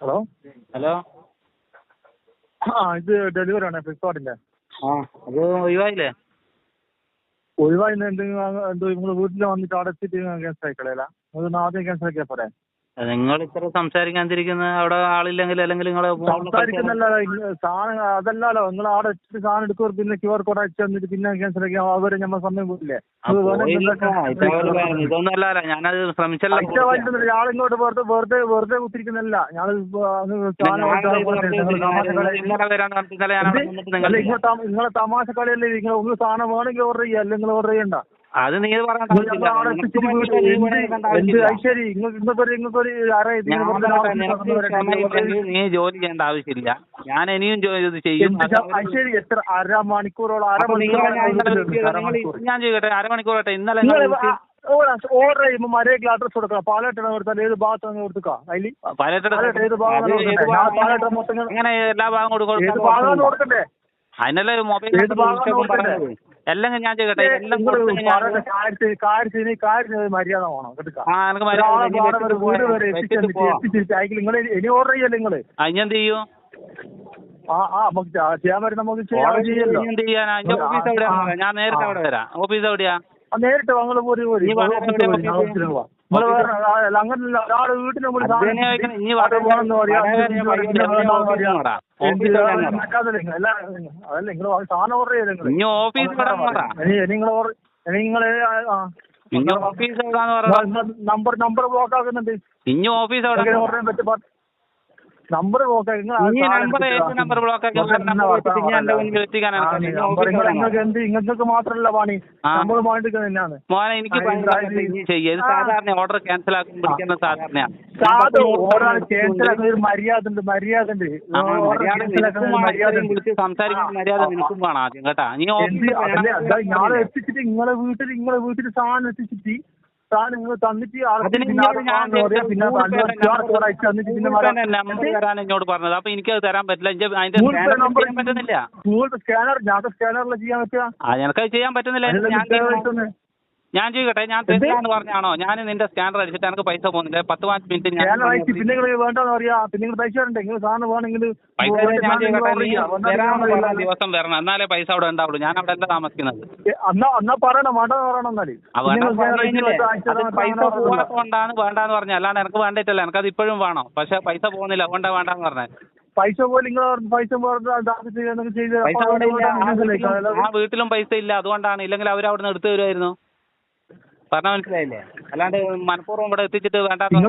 Hello? Hello? ആ ഇത് delivery ആണ് ഫ്ലിപ്കാർട്ടിന്റെ. ആ അത് ഒഴിവായില്ലേ? ഒഴിവായി എന്തെങ്കിലും എന്തോ നിങ്ങൾ വീട്ടിൽ വന്നിട്ട് അടച്ചിട്ട് ക്യാൻസൽ ആയിക്കളയല്ല നിങ്ങൾ ആദ്യം ക്യാൻസൽ ആക്കിയാൽ പോരെ? നിങ്ങൾ ഇത്ര സംസാരിക്കാതിരിക്കുന്ന അവിടെ ആളില്ലെങ്കിൽ അല്ലെങ്കിൽ നിങ്ങളെ സാധനം അതല്ലല്ലോ. നിങ്ങൾ അവിടെ എത്തിയിട്ട് സാധനം എടുക്കും പിന്നെ ക്യു ആർ കോഡ് അയച്ചു തന്നിട്ട് പിന്നെ ക്യാൻസൽ ആക്കി. അവർ നമ്മൾ സമയം പോയില്ലേ? ഇതൊന്നല്ല ഞാനത് ശ്രമിച്ചല്ല. ഞാൻ ഇങ്ങോട്ട് വെറുതെ വെറുതെ വെറുതെ കുത്തിരിക്കുന്നല്ല ഞാൻ നിങ്ങളെ തമാശ കളിയല്ലേ? നിങ്ങൾ ഒന്ന് സാധനം വേണമെങ്കിൽ ഓർഡർ ചെയ്യാം അല്ലെങ്കിൽ ഓർഡർ ചെയ്യണ്ട. അത് നീ നീ ജോലി ചെയ്യേണ്ട ആവശ്യമില്ല. ഞാൻ ഇനിയും ജോലി ഇത് ചെയ്യും. എത്ര അരമണിക്കൂറോളം ഞാൻ ചോദിക്കട്ടെ അരമണിക്കൂർ ആട്ടെ ഇന്നലെ ഓർഡർ ചെയ്യുമ്പോൾ മര്യാദയ്ക്ക് അഡ്രസ് കൊടുക്കണം. പാലട്ടണ കൊടുത്താൽ ഏത് ഭാഗത്താണ് കൊടുക്കുക അതിൽ പലയിടത്തും ഏത്? ഭാഗം- മൊത്തം എല്ലാ ഭാഗം. കൊടുക്കണ്ടേ അതിനല്ലേ ഒരു മൊബൈൽ? എല്ലാം ഞാൻ ചോദിക്കട്ടെ എല്ലാം മര്യാദ വേണം ഇനി ഓർഡർ ചെയ്യല്ലേ എന്ത് ചെയ്യും നമുക്ക് ചെയ്യാൻ പറ്റും ചെയ്യാനാ ഓഫീസ് പറയാം. ഞാൻ നേരിട്ട്. അവിടെ വരാം ഓഫീസ് എവിടെയാ നേരിട്ട് നിങ്ങൾ പോരി ഒരാൾ അതല്ല നിങ്ങൾ സാധനം ഓർഡർ ചെയ്ത് നിങ്ങൾ നിങ്ങൾ ഓഫീസ് നമ്പർ നമ്പർ ബ്ലോക്ക് ആക്കുന്നുണ്ട്. ഇനി ഓഫീസ് എവിടെ ഓർഡർ ചെയ്യാൻ പറ്റും. നമ്പർ ബ്ലോക്ക് ആക്കി? നിങ്ങൾക്ക് എന്ത് നിങ്ങൾക്ക് മാത്രമല്ല പണി. നമ്മൾ പണിയെടുക്കുന്നത് തന്നെയാണ്. മോനെ എനിക്ക്. സാധാരണ ഓർഡർ ക്യാൻസൽ ആക്കും പിടിക്കുന്ന സാധാരണയാണ് സാധു ഓർഡർ ക്യാൻസൽ ആക്കുന്ന ഒരു മര്യാദ ഉണ്ട് മര്യാദ ഉണ്ട്. സംസാരിക്കുന്ന മര്യാദ നിനക്കും വേണം ആദ്യം കേട്ടാ. നീ ഞാൻ എത്തിച്ചിട്ട് നിങ്ങളെ വീട്ടിൽ നിങ്ങളെ വീട്ടിൽ സാധനം എത്തിച്ചിട്ട് നിങ്ങൾ തന്നിട്ട് പിന്നെ അയച്ച് തന്നിട്ട് പിന്നെ എന്നോട് പറഞ്ഞത്. അപ്പൊ എനിക്ക് അത് തരാൻ പറ്റില്ല. എന്റെ അതിന്റെ സ്കാനർ സ്കാനറിൽ ചെയ്യാൻ പറ്റുക ആ ചെയ്യാൻ പറ്റുന്നില്ല. ഞാൻ ചോദിക്കട്ടെ ഞാൻ ചെയ്യട്ടെ ഞാൻ തെറ്റാന്ന് പറഞ്ഞാണോ ഞാൻ നിന്റെ സ്കാനർ അടിച്ചിട്ട് എനിക്ക് പൈസ പോകുന്നില്ല? പത്ത് പതിനഞ്ച് മിനിറ്റ് ഞാൻ സ്കാനർ അയച്ച് പിന്നെ നിങ്ങൾ വേണ്ടെന്ന് പറയാ. പിന്നെ പൈസ പൈസ ദിവസം വരണം. എന്നാലേ പൈസ അവിടെ ഉണ്ടാവുള്ളൂ. ഞാൻ അവിടെ അല്ല താമസിക്കുന്നത്. പൈസ പോകാത്തോണ്ടാണ് വേണ്ടാന്ന് പറഞ്ഞ. അല്ലാണ്ട് എനിക്ക് വേണ്ടിയിട്ടല്ല എനിക്കത് ഇപ്പോഴും വേണം. പക്ഷെ പൈസ പോകുന്നില്ല. അതുകൊണ്ടാ വേണ്ടാന്ന് പറഞ്ഞേ. പൈസ പോലും നിങ്ങൾ പൈസ. ആ വീട്ടിലും- ആ വീട്ടിലും പൈസ ഇല്ല. അതുകൊണ്ടാണ്. ഇല്ലെങ്കിൽ അവർ അവിടെ നിന്ന് എടുത്തു തരുമായിരുന്നു പറഞ്ഞ മനസ്സിലായില്ലേ? അല്ലാണ്ട് മനഃപൂർവം ഇവിടെ എത്തിച്ചിട്ട് വേണ്ടാന്ന്